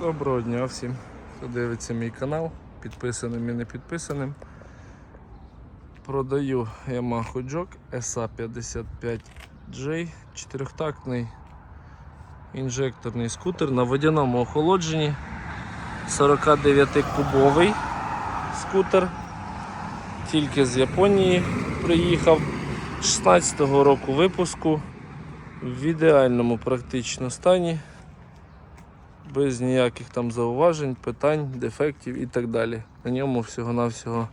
Доброго дня всім, хто дивиться мій канал, підписаним і не підписаним. Продаю Yamaha Jog SA55J, чотирьохтактний інжекторний скутер на водяному охолодженні. 49-кубовий скутер. Тільки з Японії приїхав 16-го року випуску в ідеальному практично стані без ніяких там зауважень, питань, дефектів і так далі. На ньому всього-навсього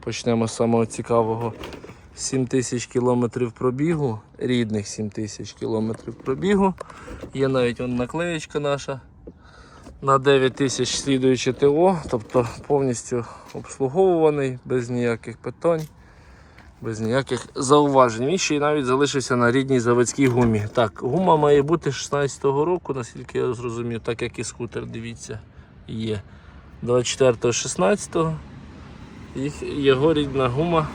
почнемо з самого цікавого. 7 тисяч кілометрів пробігу, рідних 7 тисяч кілометрів пробігу. Є навіть вон наклеєчка наша на 9 тисяч слідуюче ТО, тобто повністю обслуговуваний, без ніяких питань, без ніяких зауважень. Він ще й навіть залишився на рідній заводській гумі. Так, гума має бути 16-го року, наскільки я зрозумів, так як і скутер, дивіться, є. 24-го, 16-го. Його рідна гума.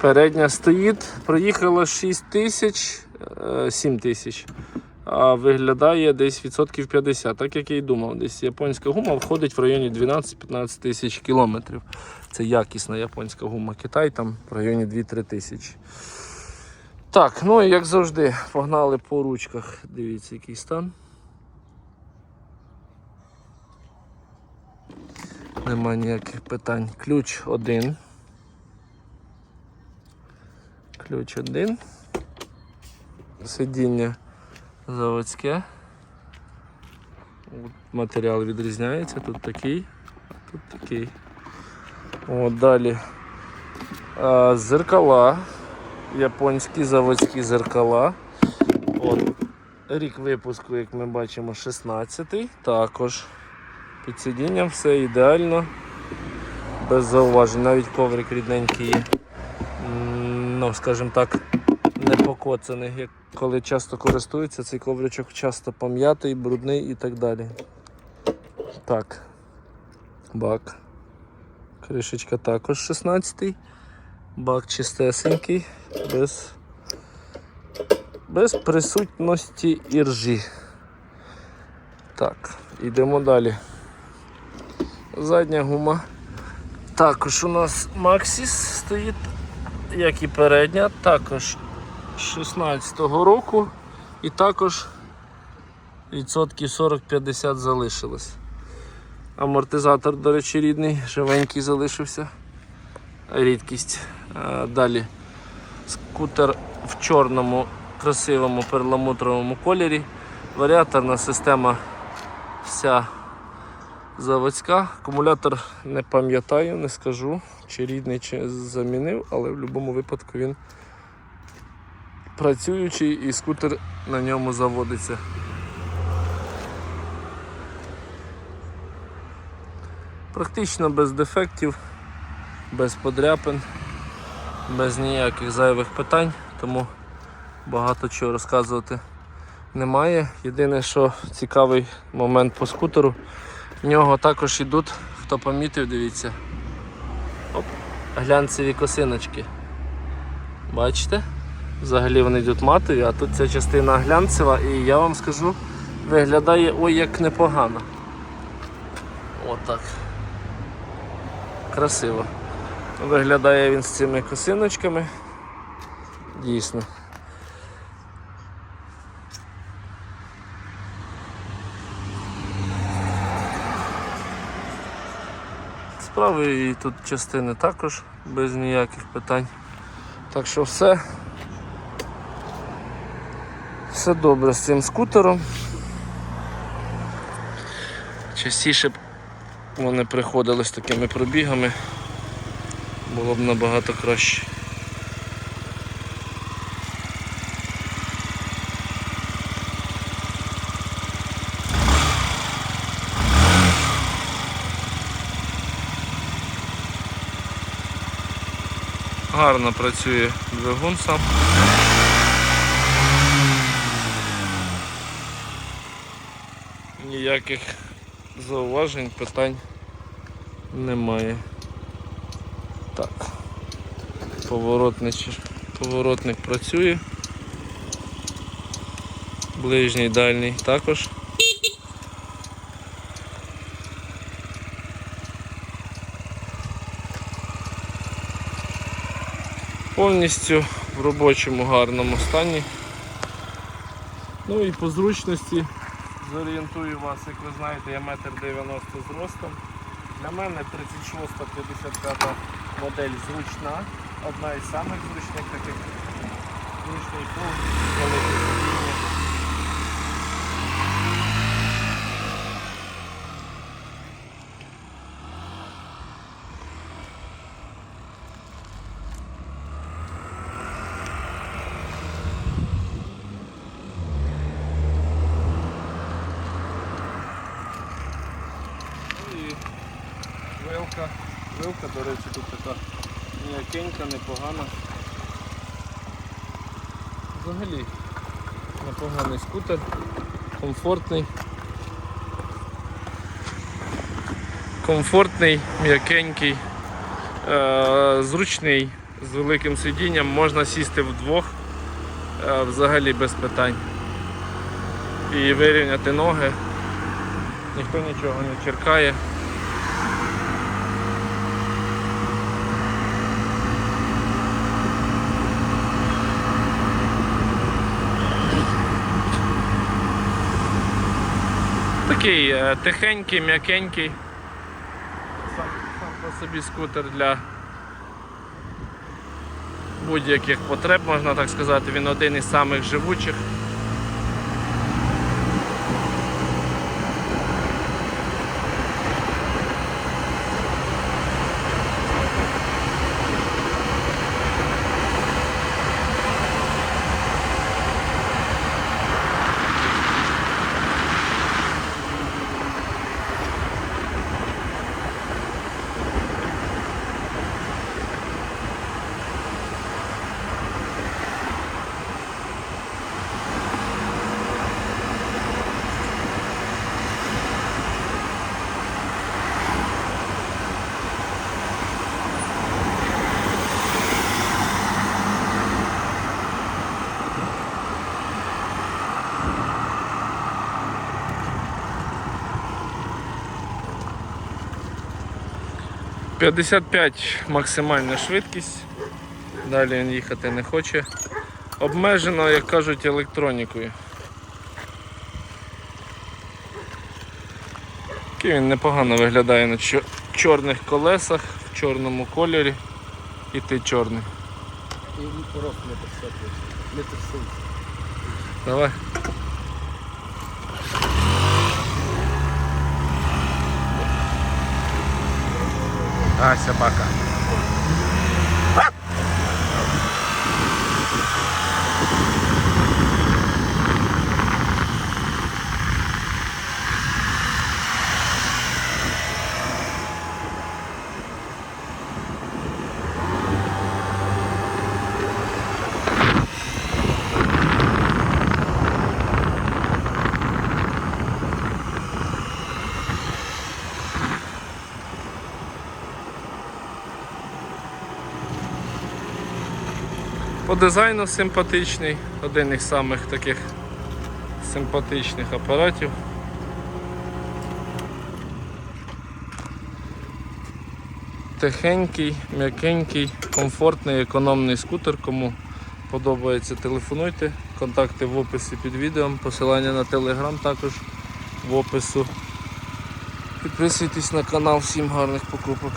Передня стоїть, проїхала 6 тисяч, е, 7 тисяч, а виглядає десь відсотків 50, так як я й думав. Десь японська гума входить в районі 12-15 тисяч кілометрів. Це якісна японська гума. Китай там в районі 2-3 тисячі. Так, ну і як завжди, погнали по ручках. Дивіться, який стан. Нема ніяких питань. Ключ один. Ключ один. Сидіння заводське. Матеріал відрізняється. Тут такий, тут такий. От далі. А, зеркала. Японські заводські зеркала. От. Рік випуску, як ми бачимо, 16-й. Також під сидінням все ідеально, без зауважень. Навіть коврик рідненький є. Ну, скажімо так, не покоцаний. Як коли часто користуються, цей ковричок часто пом'ятий, брудний і так далі. Так. Бак. Кришечка також 16-й. Бак чистесенький, без, без присутності іржі. Так, йдемо далі. Задня гума. Також у нас Maxis стоїть, як і передня, також 16-го року і також відсотків 40-50 залишилось. Амортизатор, до речі, рідний, живенький залишився. Рідкість. Далі скутер в чорному красивому перламутровому кольорі. Варіаторна система вся заводська. Акумулятор не пам'ятаю, не скажу, чи рідний, чи замінив, але в будь-якому випадку він працюючий і скутер на ньому заводиться. Практично без дефектів, без подряпин, без ніяких зайвих питань, тому багато чого розказувати немає. Єдине, що цікавий момент по скутеру, в нього також йдуть, хто помітив, дивіться, оп, глянцеві косиночки. Бачите? Взагалі вони йдуть матові, а тут ця частина глянцева і я вам скажу, виглядає ой як непогано. Отак. Красиво. Виглядає він з цими косиночками. Дійсно. З правої тут частини також без ніяких питань. Так що все. Все добре з цим скутером. Частіше б вони приходили з такими пробігами, було б набагато краще. Гарно працює двигун сам. ніяких зауважень, питань немає. Так, поворотничі. Поворотник працює, ближній дальній також. Повністю в робочому гарному стані. Ну і по зручності зорієнтую вас, як ви знаєте, я метр 90 зростом. Для мене 36-55 модель зручна, одна із самих зручних таких зручний пол. Ну і вилка. Вилка, до речі, тут така м'якенька, непогана. Взагалі непоганий скутер, комфортний. Комфортний, м'якенький, е, зручний, з великим сидінням, можна сісти вдвох е, взагалі без питань. І вирівняти ноги. Ніхто нічого не черкає. Такий е, тихенький, м'якенький. Сам, сам по собі скутер для будь-яких потреб, можна так сказати, він один із самих живучих. — 55 максимальна швидкість. Далі він їхати не хоче. Обмежено, як кажуть, електронікою. Такий він непогано виглядає на чорних колесах, в чорному кольорі. І ти чорний. І рост метр 68, метр 70. Давай. А, собака. По дизайну симпатичний, один із самих таких симпатичних апаратів. Тихенький, м'якенький, комфортний, економний скутер. Кому подобається, телефонуйте. Контакти в описі під відео, посилання на телеграм також в опису. Підписуйтесь на канал, всім гарних покупок.